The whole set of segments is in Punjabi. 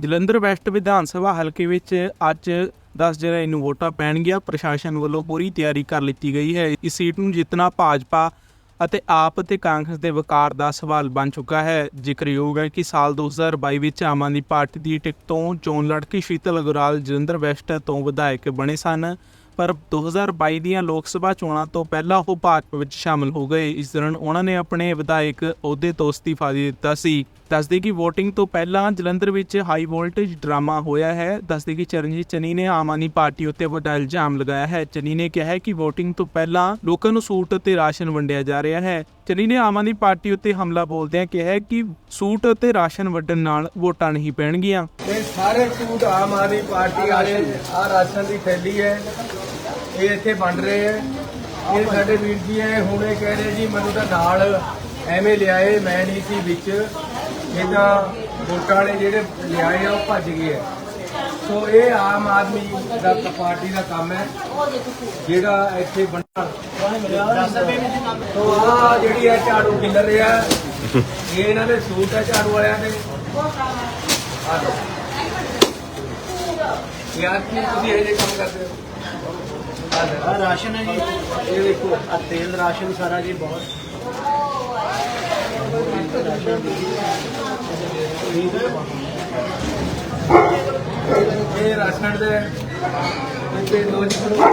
ਜਲੰਧਰ ਵੈਸਟ ਵਿਧਾਨ ਸਭਾ ਹਲਕੇ ਵਿੱਚ ਅੱਜ 10 ਜੁਲਾਈ ਨੂੰ ਵੋਟਾਂ ਪੈਣਗੀਆਂ। ਪ੍ਰਸ਼ਾਸਨ ਵੱਲੋਂ ਪੂਰੀ ਤਿਆਰੀ ਕਰ ਲਿੱਤੀ ਗਈ ਹੈ। ਇਸ ਸੀਟ ਨੂੰ ਜਿੱਤਣਾ ਭਾਜਪਾ ਅਤੇ ਆਪ ਅਤੇ ਕਾਂਗਰਸ ਦੇ ਵਕਾਰ ਦਾ ਸਵਾਲ ਬਣ ਚੁੱਕਾ ਹੈ। ਜ਼ਿਕਰਯੋਗ ਹੈ ਕਿ ਸਾਲ 2022 ਵਿੱਚ ਆਮ ਆਦਮੀ ਪਾਰਟੀ ਦੀ ਟਿਕਟ ਤੋਂ ਚੋਣ ਲੜ ਕੇ ਸ਼ੀਤਲ ਅਗਰਾਲ ਜਲੰਧਰ ਵੈਸਟ ਤੋਂ ਵਿਧਾਇਕ ਬਣੇ ਸਨ। ਪਰ 2022 ਦੀਆਂ ਲੋਕ ਸਭਾ ਚੋਣਾਂ ਤੋਂ ਪਹਿਲਾਂ ਉਹ ਭਾਜਪਾ ਵਿੱਚ ਸ਼ਾਮਲ ਹੋ ਗਏ। ਇਸ ਦੌਰਾਨ ਉਹਨਾਂ ਨੇ ਆਪਣੇ ਵਿਧਾਇਕ ਅਹੁਦੇ ਤੋਂ ਅਸਤੀਫਾ ਦੇ ਦਿੱਤਾ ਸੀ। ਦੱਸਦੇ ਕਿ VOTING ਤੋਂ ਪਹਿਲਾਂ ਜਲੰਧਰ ਵਿੱਚ ਹਾਈ ਵੋਲਟੇਜ ਡਰਾਮਾ ਹੋਇਆ ਹੈ। ਦੱਸਦੇ ਕਿ ਚਰਨਜੀਤ ਚੰਨੀ ਨੇ ਆਮ ਆਦਮੀ ਪਾਰਟੀ ਉੱਤੇ ਵੱਡਾ ਇਲਜ਼ਾਮ ਲਗਾਇਆ ਹੈ। ਚੰਨੀ ਨੇ ਕਿਹਾ ਹੈ ਕਿ VOTING ਤੋਂ ਪਹਿਲਾਂ ਲੋਕਾਂ ਨੂੰ ਸੂਟ ਅਤੇ ਰਾਸ਼ਨ ਵੰਡਿਆ ਜਾ ਰਿਹਾ ਹੈ। ਚੰਨੀ ਨੇ ਆਮ ਆਦਮੀ ਪਾਰਟੀ ਉੱਤੇ ਹਮਲਾ ਬੋਲਦਿਆਂ ਕਿਹਾ ਹੈ ਕਿ ਸੂਟ ਅਤੇ ਰਾਸ਼ਨ ਵੰਡਣ ਨਾਲ ਵੋਟਾਂ ਨਹੀਂ ਪੈਣਗੀਆਂ। ਇਹ ਸਾਰੇ ਸੂਟ ਆਮ ਆਦਮੀ ਪਾਰਟੀ ਵਾਲੇ ਆ ਰਾਸ਼ਨ ਦੀ ਥੈਲੀ ਹੈ। ਇਹ ਇੱਥੇ ਵੰਡ ਰਹੇ ਹੈ। ਇਹ ਸਾਡੇ ਵੀਰ ਜੀ ਹੈ ਹੁਣ ਕਹਿ ਰਹੇ ਜੀ, ਮੈਨੂੰ ਤਾਂ ਨਾਲ ਐਵੇਂ ਲਿਆਏ, ਮੈਂ ਨਹੀਂ ਸੀ ਵਿੱਚ। ਇਹ ਤਾਂ ਵੋਟਾਂ ਵਾਲੇ ਜਿਹੜੇ ਲਿਆਏ ਆ ਉਹ ਭੱਜ ਗਏ ਆ। ਸੋ ਇਹ ਆਮ ਆਦਮੀ ਦਾ ਪਾਰਟੀ ਦਾ ਕੰਮ ਹੈ। ਜਿਹੜਾ ਇੱਥੇ ਬਣਨਾ ਸੋ ਆ ਜਿਹੜੀ ਹੈ ਝਾੜੂ ਕਿੱਲਰ ਰਿਹਾ ਇਹ ਇਹਨਾਂ ਦੇ ਸੂਟ ਹੈ ਝਾੜੂ ਵਾਲਿਆਂ ਦੇ। ਆ ਲਓ। ਯਾਰ ਕੀ ਤੁਸੀਂ ਇਹ ਜਿਹੇ ਕੰਮ ਕਰਦੇ ਹੋ? ਆ। ਆ ਰਾਸ਼ਨ ਹੈ ਜੀ। ਇਹ ਦੇਖੋ। ਆ ਤੇਲ ਰਾਸ਼ਨ ਸਾਰਾ ਜੀ ਬਹੁਤ। ਇਹ ਰਾਸ਼ਨ ਦੇ ਤੇ ਦੋ ਜੀ ਕਰੋ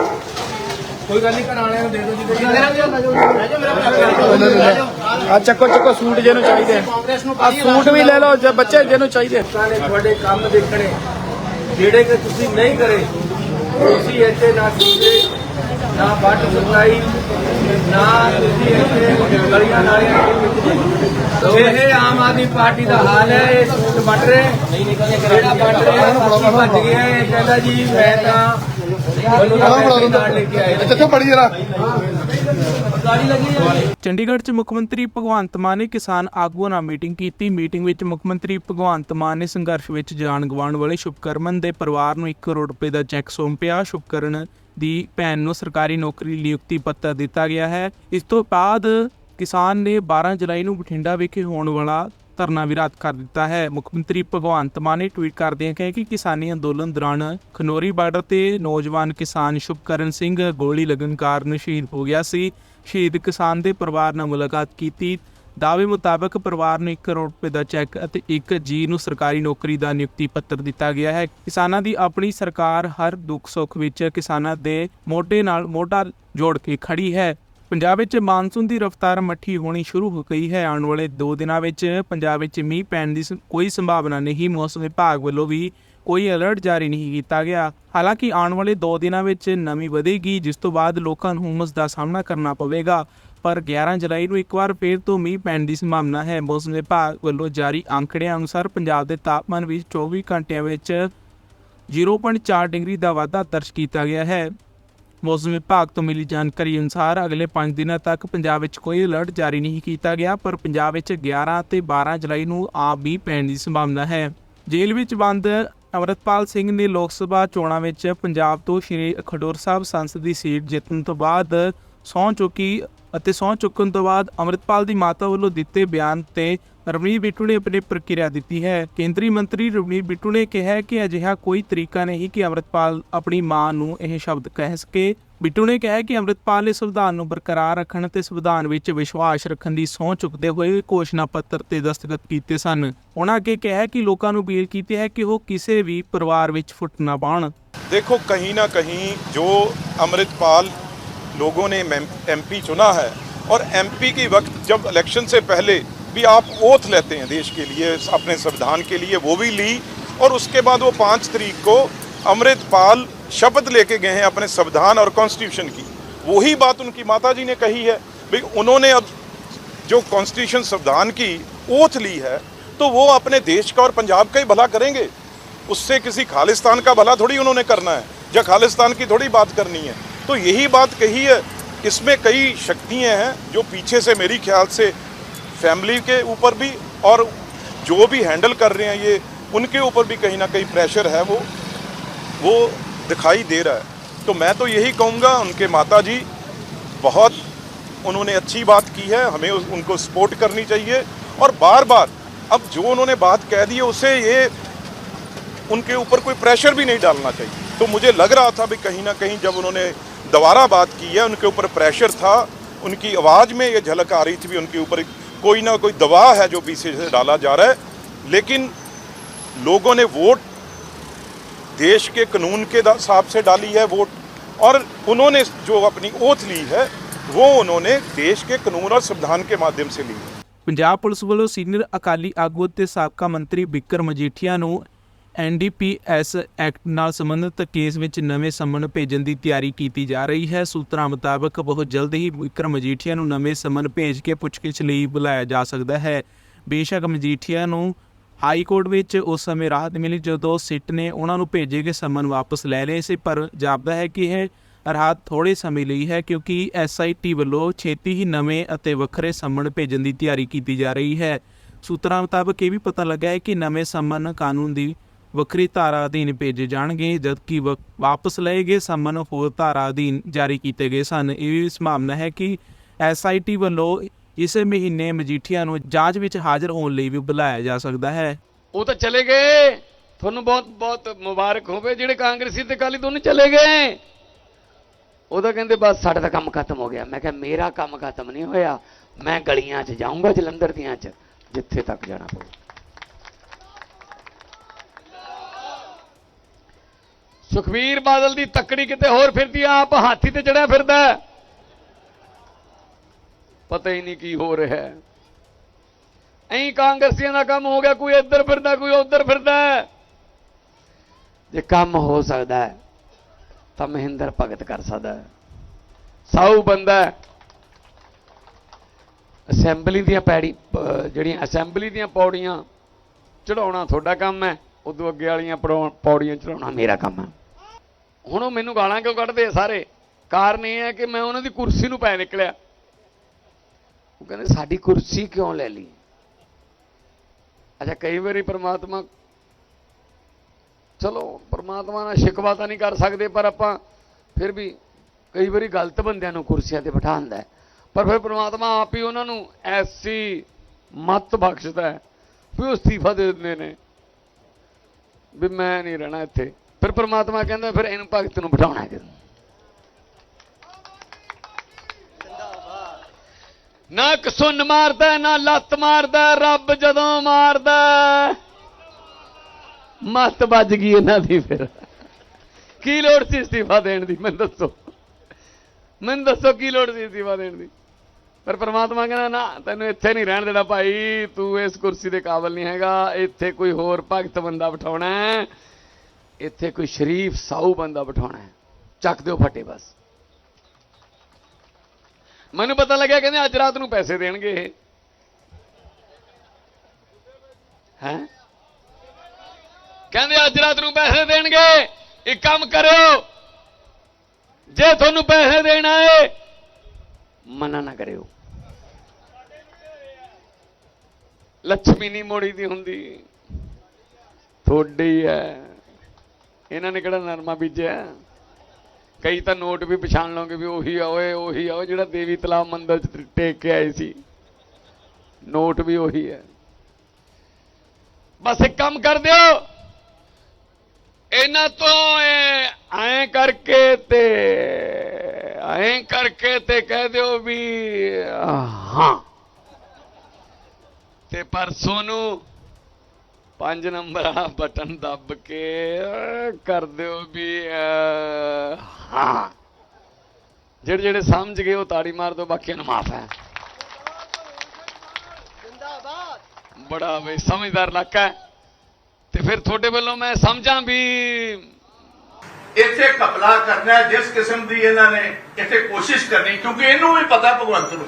ਕੋਈ ਗੱਲ ਨਹੀਂ ਘਰਾਂ ਵਾਲਿਆਂ ਨੂੰ ਦੇ ਦਿਓ ਜੀ। ਕੋਈ ਆ ਚੱਕੋ ਚੱਕੋ ਸੂਟ ਜਿਹਨੂੰ ਚਾਹੀਦੇ। ਆ ਸੂਟ ਵੀ ਲੈ ਲਓ ਜੇ ਬੱਚੇ ਜਿਹਨੂੰ ਚਾਹੀਦੇ। ਨੇ ਤੁਹਾਡੇ ਕੰਮ ਦੇਖਣੇ। ਜਿਹੜੇ ਕਿ ਤੁਸੀਂ ਨਹੀਂ ਕਰੇ ਤੁਸੀਂ ਇੱਥੇ ਨਾ ਸੀਵਰੇ ਨਾ ਵਾਟਰ ਸਪਲਾਈ ਨਾ ਤੁਸੀਂ ਇੱਥੇ ਗਲੀਆਂ ਨਾਲੀਆਂ ਇਹ ਆਮ ਆਦਮੀ ਪਾਰਟੀ ਦਾ ਹਾਲ ਹੈ ਇਹ ਸੂਟ ਵੱਟ ਰਹੇ। ਜਿਹੜਾ ਵੱਟ ਰਿਹਾ ਬਾਕੀ ਭੱਜ ਗਿਆ ਇਹ ਕਹਿੰਦਾ ਜੀ ਮੈਂ ਤਾਂ ਮੈਨੂੰ ਤਾਂ ਪੈਸੇ ਨਾਲ ਲੈ ਕੇ ਆਏ ਨੇ। ਕਿੱਥੇ ਪੜੀ ਜਰਾ। ਚੰਡੀਗੜ੍ਹ 'ਚ ਮੁੱਖ ਮੰਤਰੀ ਭਗਵੰਤ ਮਾਨ ਨੇ ਕਿਸਾਨ ਆਗੂਆਂ ਨਾਲ ਮੀਟਿੰਗ ਕੀਤੀ। ਮੀਟਿੰਗ ਵਿੱਚ ਮੁੱਖ ਮੰਤਰੀ ਭਗਵੰਤ ਮਾਨ ਨੇ ਸੰਘਰਸ਼ ਵਿੱਚ ਜਾਨ ਗਵਾਉਣ ਵਾਲੇ ਸ਼ੁਭਕਰਮਨ ਦੇ ਪਰਿਵਾਰ ਨੂੰ 1 ਕਰੋੜ ਰੁਪਏ ਦਾ ਚੈੱਕ ਸੌਂਪਿਆ। ਸ਼ੁਭਕਰਨ ਦੀ ਭੈਣ ਨੂੰ ਸਰਕਾਰੀ ਨੌਕਰੀ ਨਿਯੁਕਤੀ ਪੱਤਰ ਦਿੱਤਾ ਗਿਆ ਹੈ। ਇਸ ਤੋਂ ਬਾਅਦ ਕਿਸਾਨ ਨੇ 12 ਜੁਲਾਈ ਨੂੰ ਬਠਿੰਡਾ ਵਿਖੇ ਹੋਣ ਵਾਲਾ ਧਰਨਾ ਵੀ ਕਰ ਦਿੱਤਾ ਹੈ। ਮੁੱਖ ਮੰਤਰੀ ਭਗਵੰਤ ਮਾਨ ਨੇ ਟਵੀਟ ਕਰਦਿਆਂ ਕਿਹਾ ਕਿ ਕਿਸਾਨੀ ਅੰਦੋਲਨ ਦੌਰਾਨ ਖਨੋਰੀ ਬਾਰਡਰ ਤੇ ਨੌਜਵਾਨ ਕਿਸਾਨ ਸ਼ੁਭਕਰਨ ਸਿੰਘ ਗੋਲੀ ਲੱਗਣ ਕਾਰਨ ਸ਼ਹੀਦ ਹੋ ਗਿਆ ਸੀ। ਸ਼ਹੀਦ ਕਿਸਾਨ ਦੇ ਪਰਿਵਾਰ ਨਾਲ ਮੁਲਾਕਾਤ ਕੀਤੀ। ਦਾਅਵੇ ਮੁਤਾਬਕ ਪਰਿਵਾਰ ਨੂੰ 1 ਕਰੋੜ ਰੁਪਏ ਦਾ ਚੈੱਕ ਅਤੇ ਇੱਕ ਜੀ ਨੂੰ ਸਰਕਾਰੀ ਨੌਕਰੀ ਦਾ ਨਿਯੁਕਤੀ ਪੱਤਰ ਦਿੱਤਾ ਗਿਆ ਹੈ। ਕਿਸਾਨਾਂ ਦੀ ਆਪਣੀ ਸਰਕਾਰ ਹਰ ਦੁੱਖ ਸੁੱਖ ਵਿੱਚ ਕਿਸਾਨਾਂ ਦੇ ਮੋਢੇ ਨਾਲ ਮੋਢਾ ਜੋੜ ਕੇ ਖੜੀ ਹੈ। ਪੰਜਾਬ ਵਿੱਚ ਮਾਨਸੂਨ ਦੀ ਰਫ਼ਤਾਰ ਮੱਠੀ ਹੋਣੀ ਸ਼ੁਰੂ ਹੋ ਗਈ ਹੈ। ਆਉਣ ਵਾਲੇ 2 ਦਿਨਾਂ ਵਿੱਚ ਪੰਜਾਬ ਵਿੱਚ ਮੀਂਹ ਪੈਣ ਦੀ ਕੋਈ ਸੰਭਾਵਨਾ ਨਹੀਂ। ਮੌਸਮ ਵਿਭਾਗ ਵੱਲੋਂ ਵੀ ਕੋਈ ਅਲਰਟ ਜਾਰੀ ਨਹੀਂ ਕੀਤਾ ਗਿਆ। ਹਾਲਾਂਕਿ ਆਉਣ ਵਾਲੇ 2 ਦਿਨਾਂ ਵਿੱਚ ਨਮੀ ਵਧੇਗੀ, ਜਿਸ ਤੋਂ ਬਾਅਦ ਲੋਕਾਂ ਨੂੰ ਹੁਮਸ ਦਾ ਸਾਹਮਣਾ ਕਰਨਾ ਪਵੇਗਾ। ਪਰ 11 ਜੁਲਾਈ ਨੂੰ ਇੱਕ ਵਾਰ ਫੇਰ ਤੋਂ ਮੀਂਹ ਪੈਣ ਦੀ ਸੰਭਾਵਨਾ ਹੈ। ਮੌਸਮ ਵਿਭਾਗ ਵੱਲੋਂ ਜਾਰੀ ਅੰਕੜਿਆਂ ਅਨੁਸਾਰ ਪੰਜਾਬ ਦੇ ਤਾਪਮਾਨ ਵਿੱਚ 24 ਘੰਟਿਆਂ ਵਿੱਚ 0.4 ਡਿਗਰੀ ਦਾ ਵਾਧਾ ਦਰਜ ਕੀਤਾ ਗਿਆ ਹੈ। ਮੌਸਮ ਵਿਭਾਗ ਤੋਂ ਮਿਲੀ ਜਾਣਕਾਰੀ ਅਨੁਸਾਰ ਅਗਲੇ 5 ਦਿਨਾਂ ਤੱਕ ਪੰਜਾਬ ਵਿੱਚ ਕੋਈ ਅਲਰਟ ਜਾਰੀ ਨਹੀਂ ਕੀਤਾ ਗਿਆ, ਪਰ ਪੰਜਾਬ ਵਿੱਚ 11 ਅਤੇ 12 ਜੁਲਾਈ ਨੂੰ ਆਪ ਵੀ ਪੈਣ ਦੀ ਸੰਭਾਵਨਾ ਹੈ। ਜੇਲ੍ਹ ਵਿੱਚ ਬੰਦ ਅਮਰਤਪਾਲ ਸਿੰਘ ਨੇ ਲੋਕ ਸਭਾ ਚੋਣਾਂ ਵਿੱਚ ਪੰਜਾਬ ਤੋਂ ਸ਼੍ਰੀ ਖਡੂਰ ਸਾਹਿਬ ਸੰਸਦ ਦੀ ਸੀਟ ਜਿੱਤਣ ਤੋਂ ਬਾਅਦ ਸਹੁੰ ਚੁੱਕੀ ਅਤੇ ਸਹੁੰ ਚੁੱਕਣ ਤੋਂ ਬਾਅਦ ਅਮਰਿਤਪਾਲ ਦੀ ਮਾਤਾ ਵੱਲੋਂ ਦਿੱਤੇ ਬਿਆਨ ਤੇ ਰਵਨੀਤ ਬਿੱਟੂ ਨੇ ਆਪਣੀ ਪ੍ਰਕਿਰਿਆ ਦਿੱਤੀ ਹੈ। ਕੇਂਦਰੀ ਮੰਤਰੀ ਰਵਨੀਤ ਬਿੱਟੂ ਨੇ ਕਿਹਾ ਕਿ ਅਜਿਹਾ ਕੋਈ ਤਰੀਕਾ ਨਹੀਂ ਕਿ ਅਮਰਿਤਪਾਲ ਆਪਣੀ ਮਾਂ ਨੂੰ ਇਹ ਸ਼ਬਦ ਕਹਿ ਸਕੇ। ਬਿੱਟੂ ਨੇ ਕਿਹਾ ਕਿ ਅਮਰਿਤਪਾਲ ਨੇ ਸੰਵਿਧਾਨ ਨੂੰ ਬਰਕਰਾਰ ਰੱਖਣ ਤੇ ਸੰਵਿਧਾਨ ਵਿੱਚ ਵਿਸ਼ਵਾਸ ਰੱਖਣ ਦੀ ਸਹੁੰ ਚੁੱਕਦੇ ਹੋਏ ਘੋਸ਼ਣਾ ਪੱਤਰ ਤੇ ਦਸਤਖਤ ਕੀਤੇ ਸਨ। ਉਹਨਾਂ ਅੱਗੇ ਕਿਹਾ ਕਿ ਲੋਕਾਂ ਨੂੰ ਅਪੀਲ ਕੀਤੀ ਹੈ ਕਿ ਉਹ ਕਿਸੇ ਵੀ ਪਰਿਵਾਰ ਵਿੱਚ ਫੁੱਟ ਨਾ ਪਾਉਣ। ਦੇਖੋ, ਕਹੀਂ ਨਾ ਕਹੀਂ ਜੋ ਅਮਰਿਤਪਾਲ लोगों ने एमपी चुना है। और एमपी की वक्त जब इलेक्शन से पहले भी आप ओथ लेते हैं देश के लिए, अपने संविधान के लिए, वो भी ली। और उसके बाद वो पाँच तरीक को अमृतपाल शपथ लेके गए हैं अपने संविधान और कॉन्स्टिट्यूशन की। वही बात उनकी माता जी ने कही है भाई उन्होंने अब जो कॉन्स्टिट्यूशन संविधान की ओथ ली है तो वो अपने देश का और पंजाब का ही भला करेंगे। उससे किसी खालिस्तान का भला थोड़ी उन्होंने करना है। या खालिस्तान की थोड़ी बात करनी है। तो यही बात कही है, इसमें कई शक्तियाँ हैं जो पीछे से मेरी ख्याल से फैमिली के ऊपर भी और जो भी हैंडल कर रहे हैं ये, उनके ऊपर भी कहीं ना कहीं प्रेशर है वो वो दिखाई दे रहा है। तो मैं तो यही कहूँगा, उनके माता जी बहुत उन्होंने अच्छी बात की है, हमें उनको सपोर्ट करनी चाहिए और बार बार अब जो उन्होंने बात कह दी है, उसे ये, उनके ऊपर कोई प्रेशर भी नहीं डालना चाहिए। तो मुझे लग रहा था भी कहीं ना कहीं जब उन्होंने दोबारा बात की है उनके ऊपर प्रेशर था उनकी आवाज़ में ये झलक आ रही थी भी उनके ऊपर कोई ना कोई दबाव है जो पीछे से डाला जा रहा है लेकिन लोगों ने वोट देश के कानून के दा- हिसाब से डाली है वोट और उन्होंने जो अपनी ओथ ली है वो उन्होंने देश के कानून और संविधान के माध्यम से ली है ਪੰਜਾਬ ਪੁਲਿਸ ਵੱਲੋਂ ਸੀਨੀਅਰ ਅਕਾਲੀ ਆਗੂ ਤੇ ਸਾਬਕਾ ਮੰਤਰੀ ਬਿੱਕਰ ਮਜੀਠੀਆ ਨੂੰ ਐਨਡੀਪੀਐਸ ਐਕਟ ਨਾਲ ਸੰਬੰਧਿਤ ਕੇਸ ਵਿੱਚ ਨਵੇਂ ਸੰਮਨ ਭੇਜਣ ਦੀ ਤਿਆਰੀ ਕੀਤੀ ਜਾ ਰਹੀ ਹੈ। ਸੂਤਰਾਂ ਮੁਤਾਬਕ ਬਹੁਤ ਜਲਦ ਹੀ ਬਿੱਕਰ ਮਜੀਠੀਆ ਨੂੰ ਨਵੇਂ ਸਮਨ ਭੇਜ ਕੇ ਪੁੱਛਗਿੱਛ ਲਈ ਬੁਲਾਇਆ ਜਾ ਸਕਦਾ ਹੈ। ਬੇਸ਼ੱਕ ਮਜੀਠੀਆ ਨੂੰ ਹਾਈ ਕੋਰਟ ਵਿੱਚ ਉਸ ਸਮੇਂ ਰਾਹਤ ਮਿਲੀ ਜਦੋਂ ਸਿੱਟ ਨੇ ਉਹਨਾਂ ਨੂੰ ਭੇਜੇ ਗਏ ਸਮਨ ਵਾਪਸ ਲੈ ਲਏ ਸੀ, ਪਰ ਜਾਪਦਾ ਹੈ ਕਿ ਇਹ ਰਾਹਤ ਥੋੜੇ ਸਮੇਂ ਲਈ ਹੈ ਕਿਉਂਕਿ ਐਸਆਈਟੀ ਵੱਲੋਂ ਛੇਤੀ ਹੀ ਨਵੇਂ ਅਤੇ ਵੱਖਰੇ ਸੰਮਨ ਭੇਜਣ ਦੀ ਤਿਆਰੀ ਕੀਤੀ ਜਾ ਰਹੀ ਹੈ। ਸੂਤਰਾਂ ਮੁਤਾਬਕ ਇਹ ਵੀ ਪਤਾ ਲੱਗਾ ਹੈ ਕਿ ਨਵੇਂ ਸੰਮਨ ਕਾਨੂੰਨ ਦੀ ਵੱਖਰੀ ਧਾਰਾ ਅਧੀਨ ਭੇਜੇ ਜਾਣਗੇ, ਜਦਕਿ ਵਾਪਸ ਲਏ ਗਏ ਸੰਮਨ ਹੋਰ ਧਾਰਾ ਅਧੀਨ ਜਾਰੀ ਕੀਤੇ ਗਏ ਸਨ। ਇਹ ਵੀ ਸੰਭਾਵਨਾ ਹੈ ਕਿ ਐਸਆਈਟੀ ਵੱਲੋਂ ਇਸੇ ਮਹੀਨੇ ਮਜੀਠੀਆ ਨੂੰ ਜਾਂਚ ਵਿੱਚ ਹਾਜ਼ਰ ਹੋਣ ਲਈ ਵੀ ਬੁਲਾਇਆ ਜਾ ਸਕਦਾ ਹੈ। ਉਹ ਤਾਂ ਚਲੇ ਗਏ। ਤੁਹਾਨੂੰ ਬਹੁਤ ਬਹੁਤ ਮੁਬਾਰਕ ਹੋਵੇ ਜਿਹੜੇ ਕਾਂਗਰਸੀ ਤੇ ਕਾਲੀ ਦੋਨੇ ਚਲੇ ਗਏ। ਉਹ ਤਾਂ ਕਹਿੰਦੇ ਬਸ ਸਾਡਾ ਤਾਂ ਕੰਮ ਖਤਮ ਹੋ ਗਿਆ। ਮੈਂ ਕਿਹਾ ਮੇਰਾ ਕੰਮ ਖਤਮ ਨਹੀਂ ਹੋਇਆ। ਮੈਂ ਗਲੀਆਂ 'ਚ ਜਾਊਂਗਾ ਜਲੰਧਰ ਦੀਆਂ 'ਚ, ਜਿੱਥੇ ਤੱਕ ਜਾਣਾ ਪਊ। ਸੁਖਵੀਰ ਬਾਦਲ ਦੀ ਤੱਕੜੀ ਕਿਤੇ ਹੋਰ ਫਿਰਦੀ ਆ ਆਪ ਹਾਥੀ ਤੇ ਚੜਿਆ ਫਿਰਦਾ ਪਤਾ ਹੀ ਨਹੀਂ ਕੀ ਹੋ ਰਿਹਾ ਹੈ। ਐਂ ਕਾਂਗਰਸੀਆਂ ਦਾ ਕੰਮ ਹੋ ਗਿਆ ਕੋਈ ਇੱਧਰ ਫਿਰਦਾ ਕੋਈ ਉੱਧਰ ਫਿਰਦਾ ਜੇ ਕੰਮ ਹੋ ਸਕਦਾ ਹੈ, ਤਾਂ ਮਹਿੰਦਰ ਭਗਤ ਕਰ ਸਕਦਾ ਹੈ। ਸਾਊ ਬੰਦਾ ਅਸੈਂਬਲੀ ਦੀਆਂ ਪੈੜੀ ਪ- ਜਿਹੜੀਆਂ ਅਸੈਂਬਲੀ ਦੀਆਂ ਪੌੜੀਆਂ ਚੜਾਉਣਾ ਤੁਹਾਡਾ ਕੰਮ ਹੈ ਉਦੋਂ ਅੱਗੇ ਵਾਲੀਆਂ ਪੜਾਉ- ਪੌੜੀਆਂ ਚੜਾਉਣਾ ਮੇਰਾ ਕੰਮ ਹੈ। ਹੁਣ ਉਹ ਮੈਨੂੰ ਗਾਲਾਂ ਕਿਉਂ ਕੱਢਦੇ ਆ ਸਾਰੇ? ਕਾਰਨ ਇਹ ਹੈ ਕਿ ਮੈਂ ਉਹਨਾਂ ਦੀ ਕੁਰਸੀ ਨੂੰ ਪੈ ਨਿਕਲਿਆ। ਉਹ ਕਹਿੰਦੇ, ਸਾਡੀ ਕੁਰਸੀ ਕਿਉਂ ਲੈ ਲਈ? ਅੱਛਾ, ਕਈ ਵਾਰੀ ਪ੍ਰਮਾਤਮਾ ਚਲੋ, ਪ੍ਰਮਾਤਮਾ ਨਾਲ ਸ਼ਿਕਵਾ ਤਾਂ ਨਹੀਂ ਕਰ ਸਕਦੇ, ਪਰ ਆਪਾਂ ਫਿਰ ਵੀ ਕਈ ਵਾਰੀ ਗਲਤ ਬੰਦਿਆਂ ਨੂੰ ਕੁਰਸੀਆਂ ਤੇ ਬਿਠਾਉਂਦਾ ਹੈ। ਪਰ ਫਿਰ ਪ੍ਰਮਾਤਮਾ ਆਪ ਹੀ ਉਹਨਾਂ ਨੂੰ ਐਸੀ ਮਤ ਬਖਸ਼ਦਾ ਹੈ ਵੀ ਉਹ ਅਸਤੀਫਾ ਦੇ ਦਿੰਦੇ ਨੇ ਵੀ ਮੈਂ ਨਹੀਂ ਰਹਿਣਾ ਇੱਥੇ। ਫਿਰ ਪ੍ਰਮਾਤਮਾ ਕਹਿੰਦਾ ਫਿਰ ਇਹਨੂੰ ਭਗਤ ਨੂੰ ਬਿਠਾਉਣਾ ਕਿ ਨਾ ਕਸੁੰਨ ਮਾਰਦਾ, ਨਾ ਲੱਤ ਮਾਰਦਾ, ਰੱਬ ਜਦੋਂ ਮਾਰਦਾ। ਮੱਤ ਵੱਜ ਗਈ ਇਹਨਾਂ ਦੀ ਫਿਰ। ਕੀ ਲੋੜ ਸੀ ਅਸਤੀਫਾ ਦੇਣ ਦੀ, ਮੈਨੂੰ ਦੱਸੋ। ਮੈਨੂੰ ਦੱਸੋ ਕੀ ਲੋੜ ਸੀ ਅਸਤੀਫਾ ਦੇਣ ਦੀ। ਪਰ ਪਰਮਾਤਮਾ ਕਹਿੰਦਾ, ਨਾ, ਤੈਨੂੰ ਇੱਥੇ ਨਹੀਂ ਰਹਿਣ ਦੇਣਾ ਭਾਈ, ਤੂੰ ਇਸ ਕੁਰਸੀ ਦੇ ਕਾਬਲ ਨਹੀਂ ਹੈਗਾ, ਇੱਥੇ ਕੋਈ ਹੋਰ ਭਗਤ ਬੰਦਾ ਬਿਠਾਉਣਾ ਇੱਥੇ ਕੋਈ ਸ਼ਰੀਫ ਸਾਊ ਬੰਦਾ ਬਿਠਾਉਣਾ ਹੈ। ਚੱਕ ਦਿਓ ਫੱਟੇ ਬਸ। ਮੈਨੂੰ ਪਤਾ ਲੱਗਿਆ ਕਹਿੰਦੇ ਅੱਜ ਰਾਤ ਨੂੰ ਪੈਸੇ ਦੇਣਗੇ ਇਹ। ਹੈ? ਕਹਿੰਦੇ ਅੱਜ ਰਾਤ ਨੂੰ ਪੈਸੇ ਦੇਣਗੇ। ਇੱਕ ਕੰਮ ਕਰਿਓ। ਜੇ ਤੁਹਾਨੂੰ ਪੈਸੇ ਦੇਣਾ ਹੈ ਮਨਾ ਨਾ ਕਰਿਓ। ਲక్ష్ਮੀ ਨਹੀਂ ਮੋੜੀ ਦੀ ਹੁੰਦੀ। ਥੋੜੀ ਹੈ। ਇਹਨਾਂ ਨੇ ਕਿਹੜਾ ਨਰਮਾ ਬੀਜਿਆ? ਕਈ ਤਾਂ ਨੋਟ ਵੀ ਪਛਾਣ ਲਓਗੇ ਵੀ ਉਹੀ ਆ, ਓਏ ਉਹੀ ਆ ਜਿਹੜਾ ਦੇਵੀ ਤਲਾਬ ਮੰਦਰ ਚ ਟੇਕ ਕੇ ਆਏ ਸੀ। ਨੋਟ ਵੀ ਉਹੀ ਹੈ। ਬਸ ਇੱਕ ਕੰਮ ਕਰ ਦਿਓ। ਇਹਨਾਂ ਤੋਂ ਐਂ ਕਰਕੇ ਤੇ, ਐਂ ਕਰਕੇ ਤੇ ਕਹਿ ਦਿਓ ਵੀ, ਹਾਂ। ਤੇ ਪਰਸੋਂ ਨੂੰ ਪੰਜ ਨੰਬਰ ਵਾਲਾ ਬਟਨ ਦੱਬ ਕੇ ਕਰ ਦਿਓ ਵੀ ਹਾਂ। ਜਿਹੜੇ ਜਿਹੜੇ ਸਮਝ ਗਏ ਉਹ ਤਾੜੀ ਮਾਰ ਦਿਓ ਬਾਕੀਆਂ ਨੂੰ ਮਾਫ ਹੈ। ਬੜਾ ਵੇ ਸਮਝਦਾਰ ਇਲਾਕਾ ਹੈ। ਤੇ ਫਿਰ ਤੁਹਾਡੇ ਵੱਲੋਂ ਮੈਂ ਸਮਝਾਂ ਵੀ ਇੱਥੇ ਕਪਲਾ ਕਰਨਾ ਹੈ, ਜਿਸ ਕਿਸਮ ਦੀ ਇਹਨਾਂ ਨੇ ਇੱਥੇ ਕੋਸ਼ਿਸ਼ ਕਰਨੀ ਕਿਉਂਕਿ ਇਹਨੂੰ ਵੀ ਪਤਾ ਭਗਵੰਤ ਨੂੰ।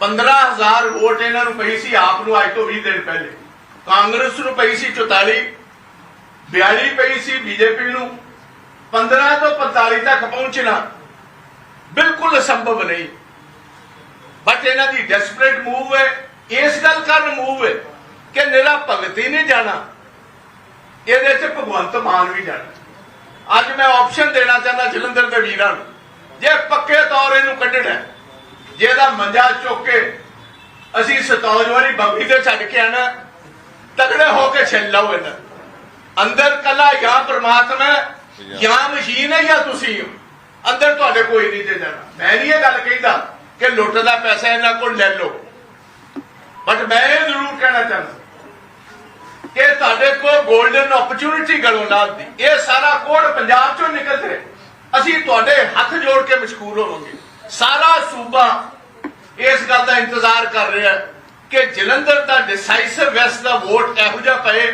15000 ਵੋਟ ਇਹਨਾਂ ਨੂੰ ਪਈ ਸੀ ਆਪ ਨੂੰ ਅੱਜ ਤੋਂ 20 ਦਿਨ ਪਹਿਲੇ। ਕਾਂਗਰਸ ਨੂੰ ਪਈ ਸੀ 44 42 ਪਈ ਸੀ ਬੀਜੇਪੀ ਨੂੰ 15 ਤੋਂ 45 ਤੱਕ ਪਹੁੰਚਣਾ ਬਿਲਕੁਲ ਅਸੰਭਵ ਨਹੀਂ। ਬਟ ਇਹਨਾਂ ਦੀ ਡੈਸਪਰੇਟ ਮੂਵ ਹੈ। ਇਸ ਗੱਲ ਕਾਰਨ ਮੂਵ ਹੈ ਕਿ ਨਿਰਾ ਭਗਤ ਹੀ ਨਹੀਂ ਜਾਣਾ। ਇਹਦੇ 'ਚ ਭਗਵੰਤ ਮਾਨ ਵੀ ਜਾਣਾ। ਅੱਜ ਮੈਂ ਆਪਸ਼ਨ ਦੇਣਾ ਚਾਹੁੰਦਾ ਜਲੰਧਰ ਦੇ ਵੀਰਾਂ ਨੂੰ। ਜੇ ਪੱਕੇ ਤੌਰ ਇਹਨੂੰ ਕੱਢਣਾ ਜੇ ਇਹਦਾ ਮੰਜਾ ਚੁੱਕ ਕੇ ਅਸੀਂ ਸਤੌਜ ਵਾਲੀ ਬੰਬੀ ਤੇ ਛੱਡ ਕੇ ਆਣਾ ਤਗੜੇ ਹੋ ਕੇ ਛਿੱਲ ਲਓ ਇਹਨਾਂ। ਅੰਦਰ ਕੱਲਾ ਜਾਂ ਪਰਮਾਤਮਾ ਜਾਂ ਮਸ਼ੀਨ ਹੈ ਜਾਂ ਤੁਸੀਂ ਹੋ। ਅੰਦਰ ਤੁਹਾਡੇ ਕੋਈ ਨਹੀਂ ਤੇ ਜਾਣਾ। ਮੈਂ ਨਹੀਂ ਇਹ ਗੱਲ ਕਹਿੰਦਾ ਕਿ ਲੁੱਟ ਦਾ ਪੈਸਾ ਇਹਨਾਂ ਕੋਲ ਲੈ ਲਓ। ਬਟ ਮੈਂ ਇਹ ਜ਼ਰੂਰ ਕਹਿਣਾ ਚਾਹੁੰਦਾ ਕਿ ਤੁਹਾਡੇ ਕੋਲ 골ਡਨ ਓਪਰਚੁਨਿਟੀ ਗਲੋਂ ਨਾਲ ਦੀ ਇਹ ਸਾਰਾ ਕੋੜ ਪੰਜਾਬ ਚੋਂ ਨਿਕਲ ਰਿਹਾ ਅਸੀਂ ਤੁਹਾਡੇ ਹੱਥ ਜੋੜ ਕੇ ਮਸ਼ਕੂਰ ਹੋਵਾਂਗੇ। ਸਾਰਾ ਸੂਬਾ ਇਸ ਗੱਲ ਦਾ ਇੰਤਜ਼ਾਰ ਕਰ ਰਿਹਾ ਕਿ ਜਲੰਧਰ ਦਾ ਡਿਸਾਈਸਿਵ ਵੈਸਟ ਦਾ ਵੋਟ ਇਹੋ ਜਿਹਾ ਪਏ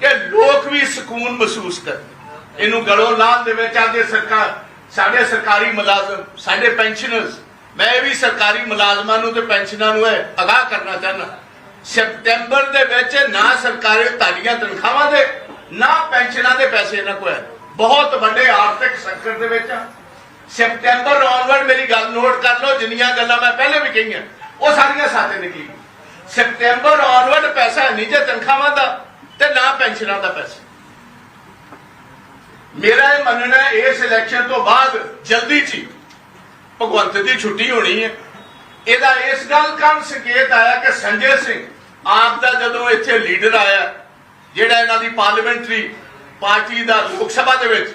ਕਿ ਲੋਕ ਵੀ ਸਕੂਨ ਮਹਿਸੂਸ ਕਰਨ। ਇਹਨੂੰ ਗਲੋਂ ਲਾਉਣ ਦੇ ਵਿੱਚ ਆਦੇ ਸਰਕਾਰ, ਸਾਡੇ ਸਰਕਾਰੀ ਮੁਲਾਜ਼ਮ, ਸਾਡੇ ਪੈਨਸ਼ਨਰਸ ਮੈਂ ਵੀ ਸਰਕਾਰੀ ਮੁਲਾਜ਼ਮਾਂ ਨੂੰ ਤੇ ਪੈਨਸ਼ਨਾਂ ਨੂੰ ਇਹ ਅਗਾਹ ਕਰਨਾ ਚਾਹੁੰਦਾ। ਸਪਟੈਂਬਰ ਦੇ ਵਿੱਚ ਨਾ ਸਰਕਾਰੀ ਤੁਹਾਡੀਆਂ ਤਨਖਾਹਾਂ ਦੇ, ਨਾ ਪੈਨਸ਼ਨਾਂ ਦੇ ਪੈਸੇ ਇਹਨਾਂ ਕੋਲ ਹੈ। ਬਹੁਤ ਵੱਡੇ ਆਰਥਿਕ ਸੰਕਟ ਦੇ ਵਿੱਚ ਆ। ਸਪਟੈਂਬਰ ਆਨਵਰਡ ਮੇਰੀ ਗੱਲ ਨੋਟ ਕਰ ਲਓ, ਜਿੰਨੀਆਂ ਗੱਲਾਂ ਮੈਂ ਪਹਿਲੇ ਵੀ ਕਹੀਆਂ, ਉਹ ਸਾਰੀਆਂ ਸਾਥੇ ਨਿਕਲੀ ਸਪਟੈਂਬਰ ਆਨਵਰਡ ਪੈਸਾ ਨਹੀਂ ਜੇ ਤਨਖਾਹਾਂ ਦਾ ਤੇ ਨਾ ਪੈਨਸ਼ਨਾਂ ਦਾ ਪੈਸਾ। ਮੇਰਾ ਇਹ ਮੰਨਣਾ ਹੈ, ਇਸ ਇਲੈਕਸ਼ਨ ਤੋਂ ਬਾਅਦ ਜਲਦੀ ਚ ਹੀ ਭਗਵੰਤ ਦੀ ਛੁੱਟੀ ਹੋਣੀ ਹੈ। ਇਹਦਾ ਇਸ ਗੱਲ ਕਾਰਨ ਸੰਕੇਤ ਆਇਆ ਕਿ ਸੰਜੇ ਸਿੰਘ ਆਪ ਦਾ ਜਦੋਂ ਇੱਥੇ ਲੀਡਰ ਆਇਆ, ਜਿਹੜਾ ਇਹਨਾਂ ਦੀ ਪਾਰਲੀਮੈਂਟਰੀ ਪਾਰਟੀ ਦਾ ਲੋਕ ਸਭਾ ਦੇ ਵਿੱਚ,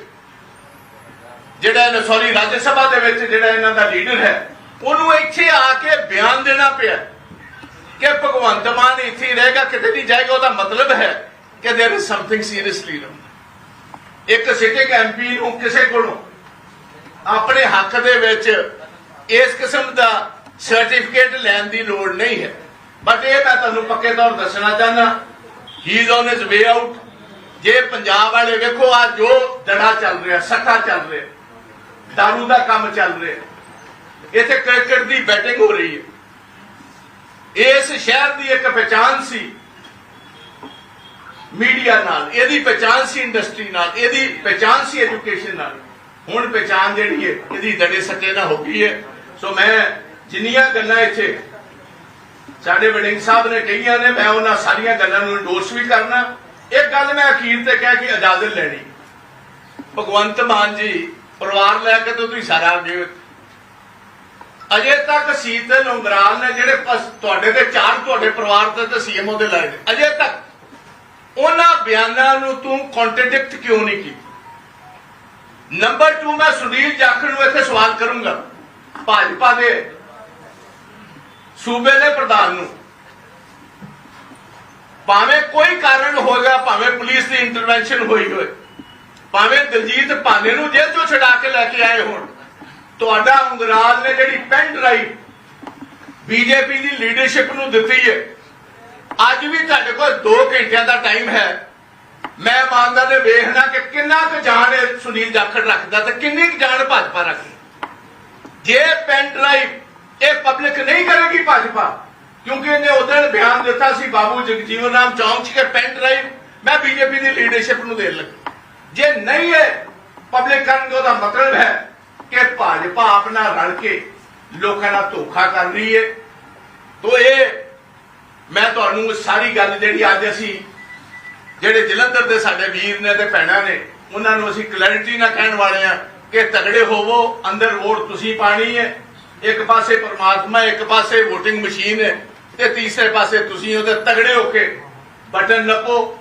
ਜਿਹੜਾ ਇਹਨਾਂ ਸੌਰੀ ਰਾਜ ਸਭਾ ਦੇ ਵਿੱਚ ਜਿਹੜਾ ਇਹਨਾਂ ਦਾ ਲੀਡਰ ਹੈ, ਉਹਨੂੰ ਇੱਥੇ ਆ ਕੇ ਬਿਆਨ ਦੇਣਾ ਪਿਆ। ਕਿ ਭਗਵੰਤ ਮਾਨ ਇੱਥੇ ਰਹੇਗਾ ਕਿਤੇ ਨਹੀਂ ਜਾਏਗਾ, ਉਹਦਾ ਮਤਲਬ ਹੈ ਕਿ there is something seriously wrong ਇੱਕ ਸਿਟਿੰਗ ਐਮਪੀ ਨੂੰ ਕਿਸੇ ਕੋਲੋਂ ਆਪਣੇ ਹੱਕ ਦੇ ਵਿੱਚ ਇਸ ਕਿਸਮ ਦਾ ਸਰਟੀਫਿਕੇਟ ਲੈਣ ਦੀ ਲੋੜ ਨਹੀਂ ਹੈ। ਬਟ ਇਹ ਮੈਂ ਤੁਹਾਨੂੰ ਪੱਕੇ ਤੌਰ ਦੱਸਣਾ ਚਾਹੁੰਦਾ he is on his way out ਜੇ ਪੰਜਾਬ ਵਾਲੇ ਵੇਖੋ, ਆ ਜੋ ਦੜਾ ਚੱਲ ਰਿਹਾ, ਸੱਟਾ ਚੱਲ ਰਿਹਾ, ਦਾਰੂ ਦਾ ਕੰਮ ਚੱਲ ਰਿਹਾ, ਇੱਥੇ ਕ੍ਰਿਕਟ ਦੀ ਬੈਟਿੰਗ ਹੋ ਰਹੀ ਹੈ। ਇਸ ਸ਼ਹਿਰ ਦੀ ਇੱਕ ਪਛਾਣ ਸੀ ਮੀਡੀਆ ਨਾਲ, ਇਹਦੀ ਪਛਾਣ ਸੀ ਇੰਡਸਟਰੀ ਨਾਲ, ਇਹਦੀ ਪਛਾਣ ਸੀ ਐਜੂਕੇਸ਼ਨ ਨਾਲ। ਹੁਣ ਪਛਾਣ ਜਿਹੜੀ ਹੈ, ਇਹਦੀ ਦੜੇ ਸੱਟੇ ਨਾਲ ਹੋ ਗਈ ਹੈ। ਸੋ ਮੈਂ ਜਿੰਨੀਆਂ ਗੱਲਾਂ ਇੱਥੇ ਸਾਡੇ ਵਡਿੰਗ ਸਾਹਿਬ ਨੇ ਕਹੀਆਂ ਨੇ, ਮੈਂ ਉਹਨਾਂ ਸਾਰੀਆਂ ਗੱਲਾਂ ਨੂੰ ਇੰਡੋਰਸ ਵੀ ਕਰਨਾ। ਇੱਕ ਗੱਲ ਮੈਂ ਅਖੀਰ ਤੇ ਕਹਿ ਕੇ ਇਜਾਜ਼ਤ ਲੈਣੀ। ਭਗਵੰਤ ਮਾਨ ਜੀ, ਪਰਿਵਾਰ ਲੈ ਕੇ ਤੁਸੀਂ ਸਾਰਾ ਆ ਅਜੇ ਤੱਕ ਸੀਤਲ ਉਂਗਰਾਲ ਨੇ ਜਿਹੜੇ ਤੁਹਾਡੇ ਤੇ ਚਾਰ ਤੁਹਾਡੇ ਪਰਿਵਾਰ ਤੇ ਤੇ ਸੀਐਮਓ ਦੇ ਲਾਏ ਨੇ। ਅਜੇ ਤੱਕ ਉਹਨਾਂ ਬਿਆਨਾਂ ਨੂੰ ਤੂੰ ਕੰਟਰਡਿਕਟ ਕਿਉਂ ਨਹੀਂ ਕੀਤੀ? ਨੰਬਰ 2 ਮੈਂ ਸੁਨੀਲ ਜਾਖੜ ਨੂੰ ਇੱਥੇ ਸਵਾਲ ਕਰੂੰਗਾ। ਭਾਜਪਾ ਦੇ ਸੂਬੇ ਦੇ ਪ੍ਰਧਾਨ ਨੂੰ। ਭਾਵੇਂ ਕੋਈ ਕਾਰਨ ਹੋਗਾ ਭਾਵੇਂ ਪੁਲਿਸ ਦੀ ਇੰਟਰਵੈਂਸ਼ਨ ਹੋਈ ਹੋਏ ਭਾਵੇਂ ਦਲਜੀਤ ਭਾਨੇ ਨੂੰ ਜੇਲ੍ਹ ਚੋਂ ਛਡਾ ਕੇ ਲੈ ਕੇ ਆਏ ਹੋਣ ਤੁਹਾਡਾ ਉਂਗਰਾਲ ਨੇ ਜਿਹੜੀ ਪੈਨ ਡਰਾਈਵ ਬੀਜੇਪੀ ਦੀ ਲੀਡਰਸ਼ਿਪ ਨੂੰ ਦਿੱਤੀ ਹੈ। ਅੱਜ ਵੀ ਤੁਹਾਡੇ ਕੋਲ 2 ਘੰਟਿਆਂ ਦਾ ਟਾਈਮ ਹੈ। ਮੈਂ ਇਮਾਨਦਾਰ ਨੇ ਵੇਖਣਾ ਕਿ ਕਿੰਨਾ ਕੁ ਜਾਣ ਇਹ ਸੁਨੀਲ ਜਾਖੜ ਰੱਖਦਾ ਤੇ ਕਿੰਨੀ ਕੁ ਜਾਣ ਭਾਜਪਾ ਰੱਖਦੀ। ਜੇ ਪੈਨ ਡਰਾਈਵ ਇਹ ਪਬਲਿਕ ਨਹੀਂ ਕਰੇਗੀ ਭਾਜਪਾ, ਕਿਉਂਕਿ ਇਹਨੇ ਉਦੋਂ ਬਿਆਨ ਦਿੱਤਾ ਸੀ ਬਾਬੂ ਜਗਜੀਵਨ ਰਾਮ ਚੌਂਕ 'ਚ ਕਿ ਪੈਨ ਡਰਾਈਵ ਮੈਂ ਬੀਜੇਪੀ ਦੀ ਲੀਡਰਸ਼ਿਪ ਨੂੰ ਦੇਣ ਲੱਗਾ। ਜੇ ਨਹੀਂ ਹੈ ਪਬਲਿਕ ਕਰਨਗੇ ਉਹਦਾ ਮਤਲਬ ਹੈ ਕਿ ਭਾਜਪਾ ਆਪਣਾ ਰਲ ਕੇ ਲੋਕਾਂ ਨਾਲ ਧੋਖਾ ਕਰ ਰਹੀ ਹੈ। ਤੋ ਇਹ ਮੈਂ ਤੁਹਾਨੂੰ ਸਾਰੀ ਗੱਲ ਜਿਹੜੀ ਅੱਜ ਅਸੀਂ ਜਿਹੜੇ ਜਲੰਧਰ ਦੇ ਸਾਡੇ ਵੀਰ ਨੇ ਤੇ ਭੈਣਾਂ ਨੇ, ਉਹਨਾਂ ਨੂੰ ਅਸੀਂ ਕਲੈਰਿਟੀ ਨਾਲ ਕਹਿਣ ਵਾਲੇ ਆ ਕਿ ਤਗੜੇ ਹੋਵੋ, ਅੰਦਰ ਵੋਟ ਤੁਸੀਂ ਪਾਣੀ ਹੈ। ਇੱਕ ਪਾਸੇ ਪ੍ਰਮਾਤਮਾ, ਇੱਕ ਪਾਸੇ VOTING ਮਸ਼ੀਨ ਹੈ ਤੇ ਤੀਸਰੇ ਪਾਸੇ ਤੁਸੀਂ ਉਹਦੇ ਤਗੜੇ ਹੋ ਕੇ ਬਟਨ ਲੱਪੋ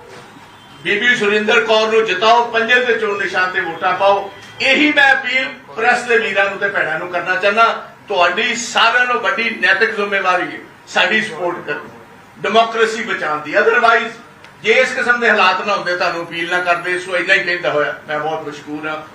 ਬੀਬੀ ਸੁਰਿੰਦਰ ਕੌਰ ਨੂੰ ਜਿਤਾਓ, ਪੰਜੇ ਦੇ ਚੋਣ ਨਿਸ਼ਾਨ ਤੇ ਵੋਟਾਂ ਪਾਓ। ਇਹੀ ਮੈਂ ਅਪੀਲ ਪ੍ਰੈਸ ਦੇ ਵੀਰਾਂ ਨੂੰ ਤੇ ਭੈਣਾਂ ਨੂੰ ਕਰਨਾ ਚਾਹੁੰਦਾ, ਤੁਹਾਡੀ ਸਾਰਿਆਂ ਨੂੰ ਵੱਡੀ ਨੈਤਿਕ ਜ਼ਿੰਮੇਵਾਰੀ ਹੈ ਸਾਡੀ ਸਪੋਰਟ ਕਰੋ। ਡੈਮੋਕ੍ਰੇਸੀ ਬਚਾਉਣ ਦੀ ਅਦਰਵਾਈਜ਼ ਜੇ ਇਸ ਕਿਸਮ ਦੇ ਹਾਲਾਤ ਨਾ ਹੁੰਦੇ, ਤੁਹਾਨੂੰ ਅਪੀਲ ਨਾ ਕਰਦੇ, ਸੋ ਇੰਨਾ ਹੀ ਕਹਿੰਦਾ ਹੋਇਆ, ਮੈਂ ਬਹੁਤ ਮਸ਼ਕੂਰ ਹਾਂ।